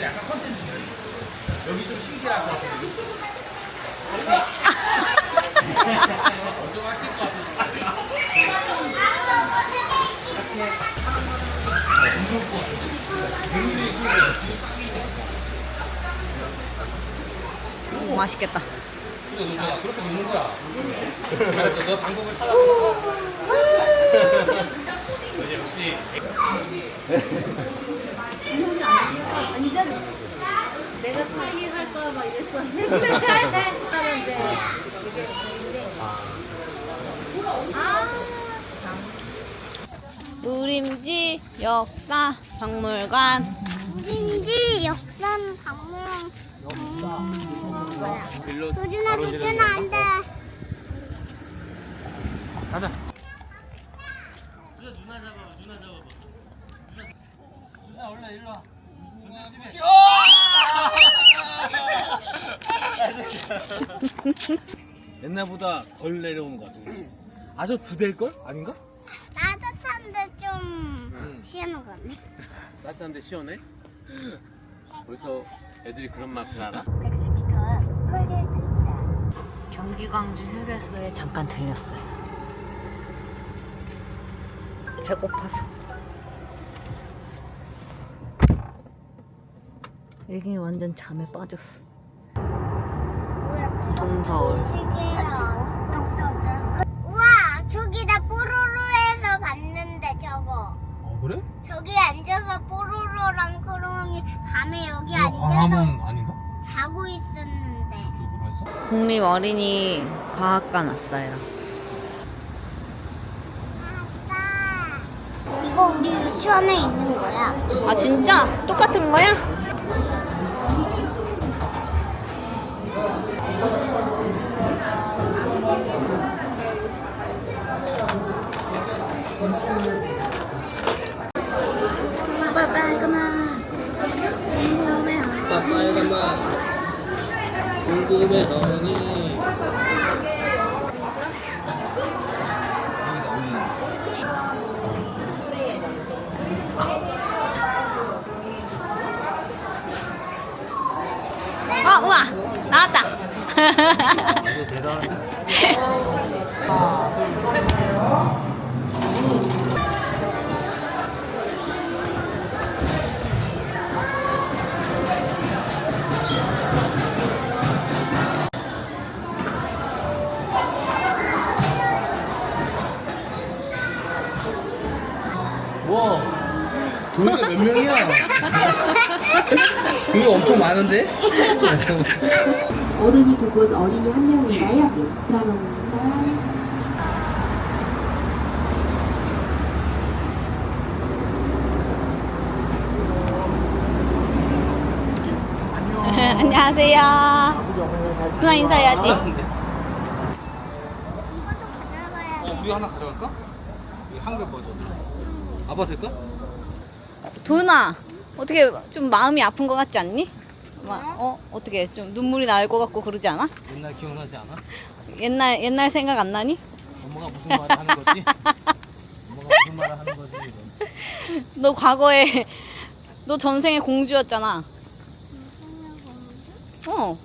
근데 약간 컨텐츠네 여기 좀 같아 좀 하실 것 지금 오, 맛있겠다. 그래 노준아. 그렇게 노는 거야. 너 방법을 찾아보고 너 역시 내가 사기 할까 막 이랬었는데. 하는데 이게 아. 누림지 역사 박물관. 우린지 역산 박물관. 일로 도준아 바로 지르 는 도준아 안돼 가자. 옛날보다 덜 내려오는 것 같아 그치? 아저 부대일걸? 아닌가? 따뜻한데 좀 응. 시원한 거 같네 따뜻한데 시원해? 벌써 애들이 그런 맛을 알아? 110m 앞 톨게이트입니다. 경기 광주 휴게소에 잠깐 들렸어요. 배고파서. 애기 완전 잠에 빠졌어. 동서울. 우와 저기다 뽀로로에서 봤는데 저거 어 그래? 저기 앉아서 뽀로로랑 크롱이 밤에 여기 이거 앉아서 광화문 아닌가? 자고 있었는데 쪽으로 해서? 국립 어린이 과학관 왔어요. 아빠 이거 우리 유치원에 있는 거야 아 진짜? 똑같은 거야? 아빠 빨간맛 궁금해 아빠 빨간맛 궁금해 하니 아 우와 나왔다 대단한데. 그거 엄청 많은데? 어른이 두 분, 어린이 한 명인가요? 6,000원입니다. 안녕하세요 누나 인사해야지 이것도 가져가야 어, 우리 하나 가져갈까? 이 한글 버전. 아빠 될까? 도은아 어떻게 좀 마음이 아픈 것 같지 않니? 막, 어 어떻게 좀 눈물이 날 것 같고 그러지 않아? 옛날 기억나지 않아? 옛날 옛날 생각 안 나니? 엄마가 무슨 말을 하는 거지? 엄마가 무슨 말을 하는 거지? 이런. 너 과거에 너 전생에 공주였잖아. 어.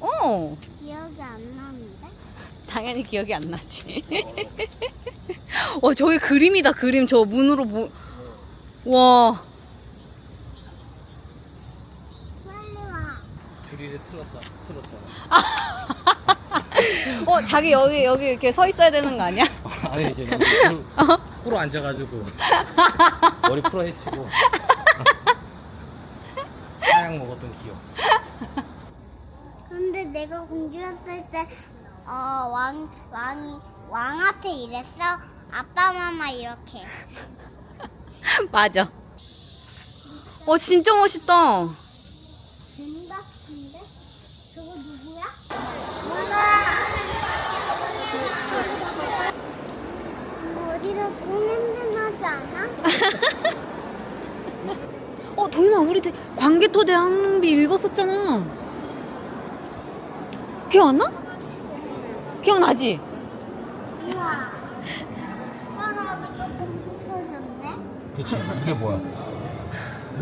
어. 기억이 안 나는데 당연히 기억이 안 나지. 어 저기 그림이다 그림 저 문으로 보. 와. 빨리 와 줄이를 틀었 어, 틀었잖아. 어 자기 여기 여기 이렇게 서 있어야 되는 거 아니야? 아니 이제 나 프로, 프로 앉아가지고 머리 풀어 헤치고 사약 먹었던 기억. 근데 내가 공주였을 때, 어, 왕, 왕이, 왕한테 이랬어? 아빠, 마마 이렇게. 맞아. 어 진짜 멋있다. 뱀 같은데? 저거 누구야? 뭔가. 어디서 똥 냄새 나지 않아? 어, 도윤아, 우리 대- 광개토 대항비 읽었었잖아. 기억 안 나? 기억나지? 우와. 그치 이게 뭐야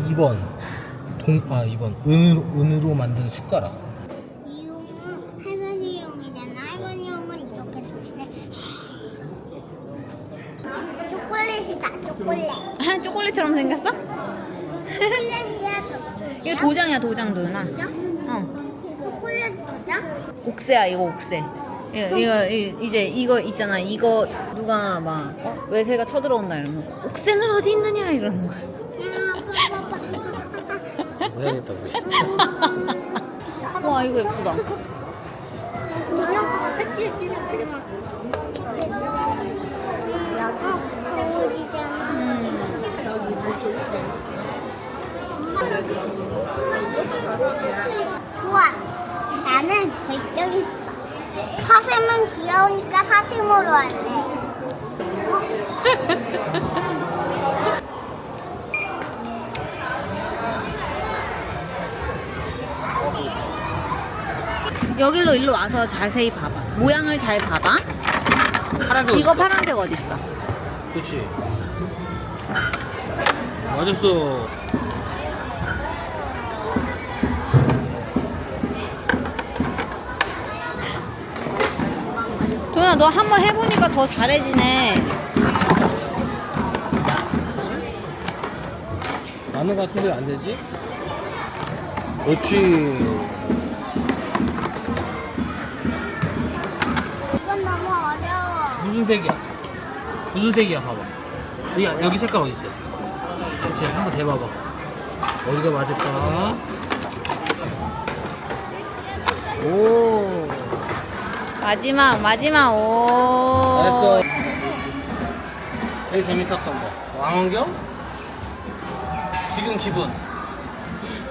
2번 동, 아 2번 은으로, 은으로 만든 숟가락 이용은 할머니용이잖아. 할머니용은 이렇게 쓰는데. 초콜릿이다. 초콜릿. 아, 초콜릿처럼 생겼어? 초콜릿이야. 이거 도장이야, 도장, 도윤아. 도장? 어. 초콜릿 도장? 옥새야, 이거 옥새. 이거, 이거, 이- 이제 이거 있잖아. 이거 누가 막, 어? 외세가 쳐들어온다 이러면, 옥새는 어디 있느냐? 이러는 거야. 해야겠다 우리 와, 이거 예쁘다. 새끼 되게. 좋아. 나는 결정 있어. 사슴은 귀여우니까 사슴으로 할래. 여기로 일로 와서 자세히 봐봐. 모양을 잘 봐봐. 파란색 이거 어딨어? 파란색 어딨어? 그치 맞았어 도현아, 너 한번 해보니까 더 잘해지네. 많은 것 같은데 안 되지? 그렇지 무슨 색이야? 무슨 색이야 봐봐 여기, 여기 색깔 어디 있어? 그렇지 한번 대봐봐 어디가 맞을까? 오 마지막, 마지막, 오. 잘했어 제일 재밌었던 거 왕원경? 지금 기분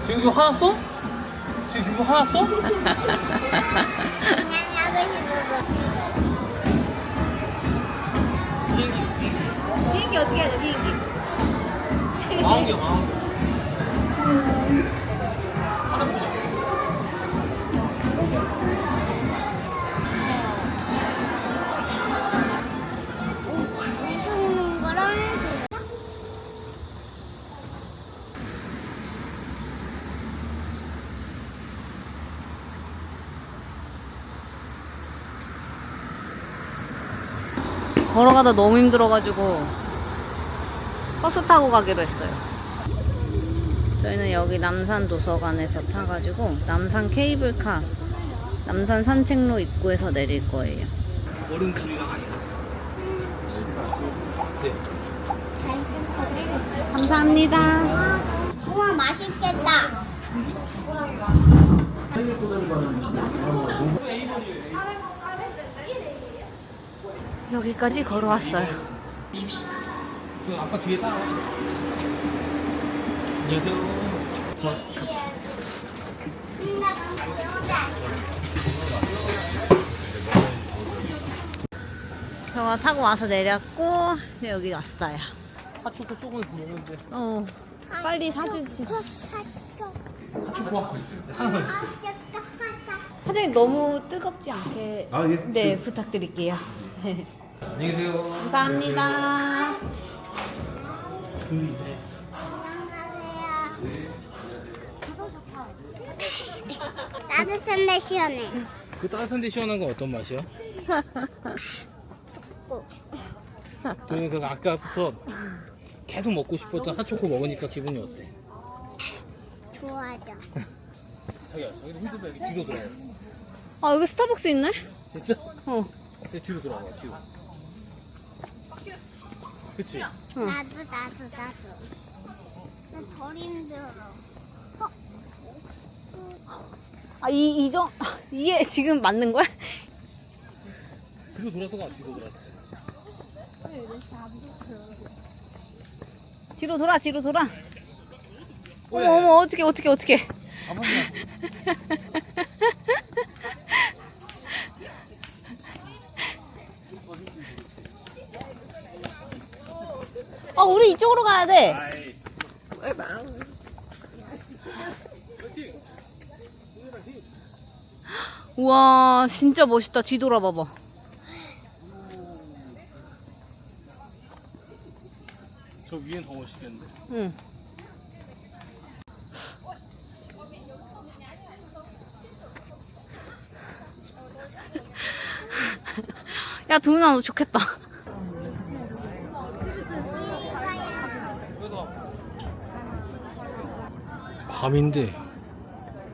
지금 기분 화났어? 지금 기분 화났어? 그냥 하고 싶어 비행기 어떻게 해야 돼, 비행기? 왕원경 왕원경 하나 보자 웃는 거랑 걸어가다 너무 힘들어가지고 버스 타고 가기로 했어요. 저희는 여기 남산 도서관에서 타가지고 남산 케이블카, 남산 산책로 입구에서 내릴 거예요. 얼음 구이가 아니야 네 단신 카드를 내주세요. 감사합니다. 우와 맛있겠다. 여기까지 걸어왔어요. 그 아까 뒤에 따라 안녕하세요 저가 타고 와서 내렸고 이제 여기 왔어요. 핫초코 속을 보는데 어, 빨리 사주지. 핫초코 하나만 있어 사장님 너무 뜨겁지 않게 아, 예. 네 부탁드릴게요. 안녕히 계세요 감사합니다. 따뜻한데 시원해. 그 따뜻한데 시원한 건 어떤 맛이야? 저는 그 아까부터 계속 먹고 싶었던 핫초코 먹으니까 기분이 어때? 좋아져. 자기야 여기 힘들다 여기 뒤로 돌아와 아 여기 스타벅스 있네? 진짜? 어. 내 뒤로 돌아와 뒤로 그치? 응. 나도 나도 나도. 나덜 힘들어. 아 이 이정 이게 지금 맞는 거야? 뒤로 돌아서 가 뒤로 돌아서 뒤로 돌아 뒤로 돌아. 왜? 어머 어머 어떻게 어떻게 어떻게? 아버지 어, 우리 이쪽으로 가야 돼. 우와, 진짜 멋있다. 뒤돌아봐봐. 저 위엔 더 멋있겠는데? 응. 야, 동윤아, 너 좋겠다. 밤인데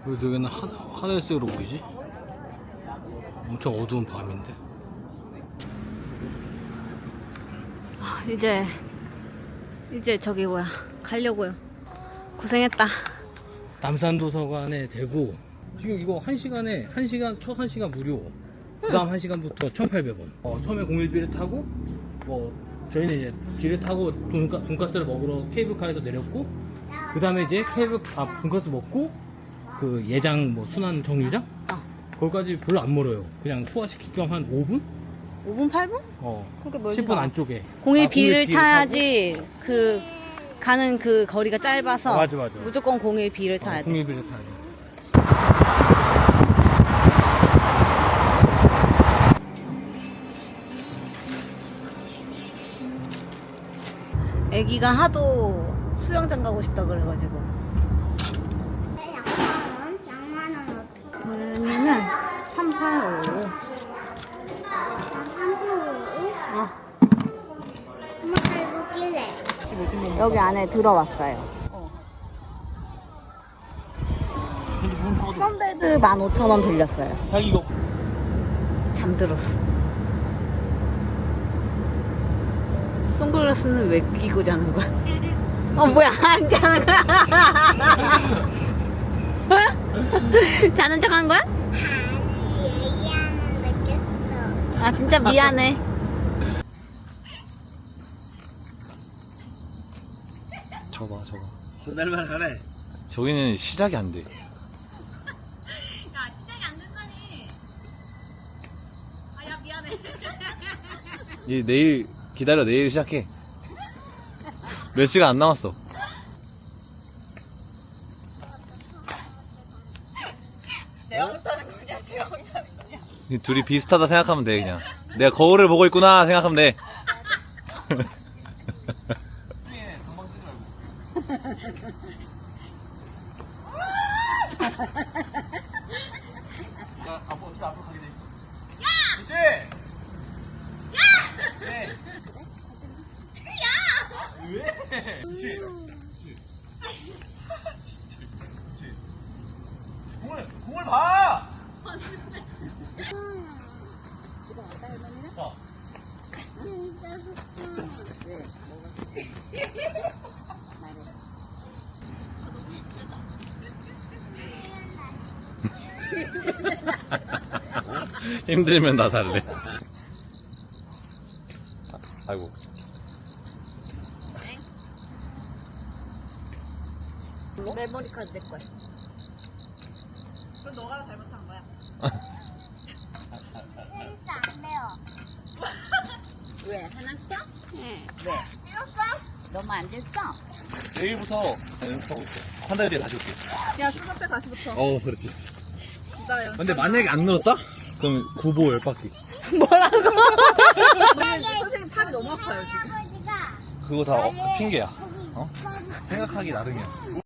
왜 여기는 하, 하늘색으로 보이지? 엄청 어두운 밤인데. 아, 이제, 이제 저기 뭐야. 가려고요. 고생했다. 남산도서관에 대고 지금 이거 한 시간에 한 시간 첫한 시간 무료. 그 다음 한 시간부터 1,800원. 어, 처음에 01비를 타고 뭐 저희는 이제 비를 타고 돈가, 돈가스를 먹으러 케이블카에서 내렸고 그 다음에 이제 케이블 아 돈가스 먹고 그 예장 뭐 순환 정류장 어. 거기까지 별로 안 멀어요. 그냥 소화시킬 겸 한 5분? 5분, 8분? 어. 그렇게 멀지도 10분 않아. 안쪽에. 공일 아, 비를 비를 타야지 그 가는 그 거리가 짧아서 어, 맞아, 맞아. 무조건 공일 비를 타야 돼. 01비를 타야 돼. 애기가 하도 수영장 가고 싶다 그래가지고. 양말은? 양말은 어떻게? 도현이는 3855. 나 3kg? 어. 엄마 나 이거 끼래. 여기 안에 들어왔어요. 썬데드 15,000원 빌렸어요. 자기 이거 잠들었어. 선글라스는 왜 끼고 자는 거야? 어, 뭐야, 안 자는 거야? 자는 척 한 거야? 아니 얘기하는 느꼈어. 아, 진짜 미안해. 저봐 저봐 날만 하네. 저기는 시작이 안 돼 야, 시작이 안 된다니. 아, 야, 미안해. 이 내일 기다려 내일 시작해 몇 시간 안 남았어? 내가 못하는 거냐, 제가 못하는 거냐. 이 둘이 비슷하다 생각하면 돼 그냥. 내가 거울을 보고 있구나 생각하면 돼 진짜 속상해. 힘들면 나 달래 아이고 메모리 카드 내 거야. 테니스 안 돼요. 왜? 화났어? 응. 왜? 너무 안 됐어? 내일부터 연습하고 있어 한 달 뒤에 다시 올게 야 추석 때 다시부터 어 그렇지 나 연습 근데 만약에 안 늘었다? 그럼 구보 열 바퀴 선생님 팔이 너무 아파요 지금 그거 다 어, 핑계야 거기 어? 생각하기 나름이야